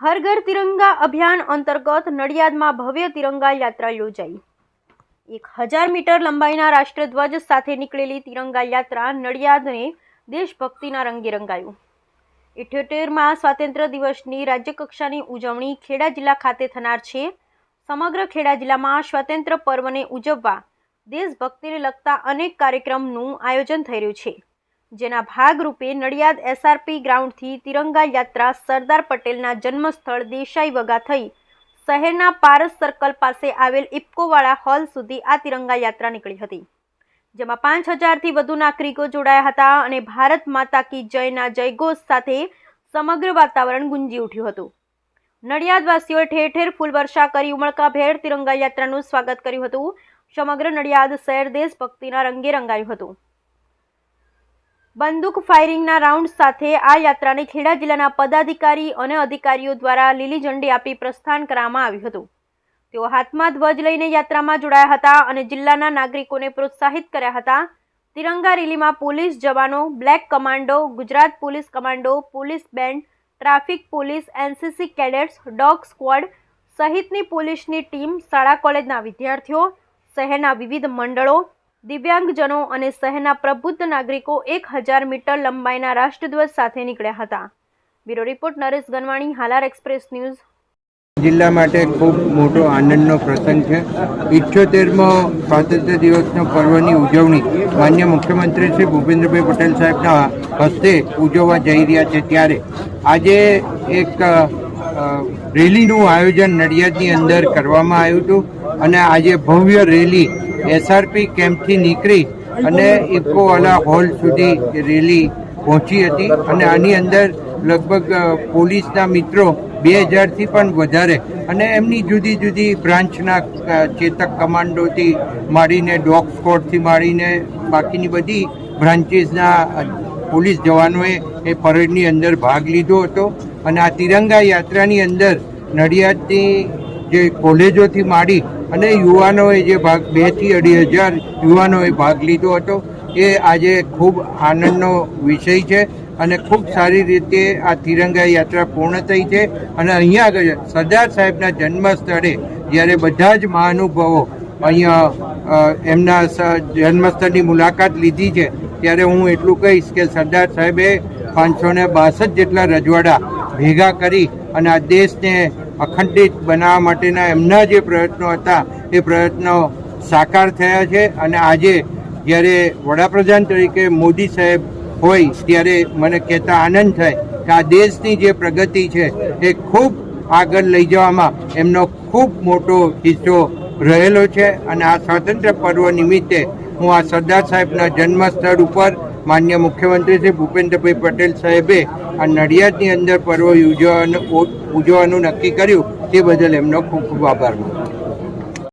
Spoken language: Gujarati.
હર ઘર તિરંગા અભિયાન અંતર્ગત નડિયાદમાં ભવ્ય તિરંગા યાત્રા યોજાઈ. એક હજાર મીટર લંબાઈના રાષ્ટ્રધ્વજ સાથે નીકળેલી તિરંગા યાત્રા નડિયાદને દેશભક્તિના રંગે રંગાયું. ઇઠ્યોતેરમાં સ્વાતંત્ર્ય દિવસની રાજ્યકક્ષાની ઉજવણી ખેડા જિલ્લા ખાતે થનાર છે. સમગ્ર ખેડા જિલ્લામાં સ્વાતંત્ર્ય પર્વને ઉજવવા દેશભક્તિને લગતા અનેક કાર્યક્રમનું આયોજન થઈ રહ્યું છે. જેના ભાગરૂપે નડિયાદ એસઆરપી ગ્રાઉન્ડથી તિરંગા યાત્રા સરદાર પટેલના જન્મસ્થળ દેસાઈ વગા થઈ. શહેરના પારસ સર્કલ પાસે આવેલ ઇફકોવાળા હોલ સુધી આ તિરંગા યાત્રા નીકળી હતી. જેમાં પાંચ હજારથી વધુ નાગરિકો જોડાયા હતા અને ભારત માતા કી જયના જયઘોષ સાથે સમગ્ર વાતાવરણ ગુંજી ઉઠ્યું હતું. નડિયાદવાસીઓએ ઠેર ઠેર ફૂલવર્ષા કરી, ઉમળકાભેર તિરંગા યાત્રાનું સ્વાગત કર્યું હતું. સમગ્ર નડિયાદ શહેર દેશભક્તિના રંગે રંગાયું હતું. બંદૂક ફાયરિંગના રાઉન્ડ સાથે આ યાત્રાને ખેડા જિલ્લાના પદાધિકારી અને અધિકારીઓ દ્વારા લીલી ઝંડી આપી પ્રસ્થાન કરવામાં આવ્યું હતું. તેઓ હાથમાં ધ્વજ લઈને યાત્રામાં જોડાયા હતા અને જિલ્લાના નાગરિકોને પ્રોત્સાહિત કર્યા હતા. તિરંગા રેલીમાં પોલીસ જવાનો, black commando, Gujarat police commando, police band, traffic police, NCC cadets, dog squad સહિતની પોલીસની ટીમ, શાળા કોલેજના વિદ્યાર્થીઓ, શહેરના વિવિધ મંડળો દિવ્યાંગજનો અને શહેરના પ્રબુદ્ધ નાગરિકો એક હજાર મીટર લંબાઈના રાષ્ટ્રધ્વજ સાથે નીકળ્યા હતા. Bureau report, Naresh Ganwani, Halar express news. જિલ્લા માટે ખૂબ મોટો આનંદનો પ્રસંગ છે. ઇઠ્યોતેરમો સ્વાતંત્ર્ય દિવસનો પર્વની ઉજવણી માન્ય મુખ્યમંત્રી શ્રી ભૂપેન્દ્રભાઈ પટેલ સાહેબના હસ્તે ઉજવવા જઈ રહ્યા છે ત્યારે. આજે એક રેલીનું આયોજન નડિયાદની અંદર કરવામાં આવ્યું હતું અને આજે ભવ્ય રેલી એસઆરપી કેમ્પથી નીકળી અને ઇફકોવાલા હોલ સુધી રેલી પહોંચી હતી. અને આની અંદર લગભગ પોલીસના મિત્રો બે હજારથી પણ વધારે અને એમની જુદી જુદી બ્રાન્ચના ચેતક કમાન્ડોથી માંડીને ડોગ સ્કોડથી માંડીને બાકીની બધી બ્રાન્ચીસના પોલીસ જવાનોએ એ પરેડની અંદર ભાગ લીધો હતો. અને આ તિરંગા યાત્રાની અંદર નડિયાદની જે કોલેજોથી માંડી અને યુવાનોએ જે ભાગ બેથી અઢી હજાર યુવાનોએ ભાગ લીધો હતો, એ આજે ખૂબ આનંદનો વિષય છે અને ખૂબ સારી રીતે આ તિરંગા યાત્રા પૂર્ણ થઈ છે. અને અહીંયા આગળ સરદાર સાહેબના જન્મ સ્થળે જ્યારે બધા જ મહાનુભાવો અહીંયા એમના જન્મસ્થળની મુલાકાત લીધી છે, ત્યારે હું એટલું કહીશ કે સરદાર સાહેબે પાંચસો ને બાસઠ જેટલા રજવાડા ભેગા કરી અને આ દેશને અખંડિત બનાવવા માટેના એમના જે પ્રયત્નો હતા, એ પ્રયત્નો સાકાર થયા છે અને આજે જ્યારે વડાપ્રધાન તરીકે મોદી સાહેબ હોય, ત્યારે મને કહેતા આનંદ થાય કે આ દેશની જે પ્રગતિ છે, એ ખૂબ આગળ લઈ જવામાં એમનો ખૂબ મોટો હિસ્સો રહેલો છે અને આ સ્વાતંત્ર્ય પર્વ નિમિત્તે હું આ સરદાર સાહેબના જન્મસ્થળ ઉપર માન્ય મુખ્યમંત્રી શ્રી ભૂપેન્દ્રભાઈ પટેલ સાહેબે આ નડિયાદની અંદર પર્વ યોજવાનું ઉજવવાનું નક્કી કર્યું તે બદલ એમનો ખૂબ ખૂબ આભાર માનું.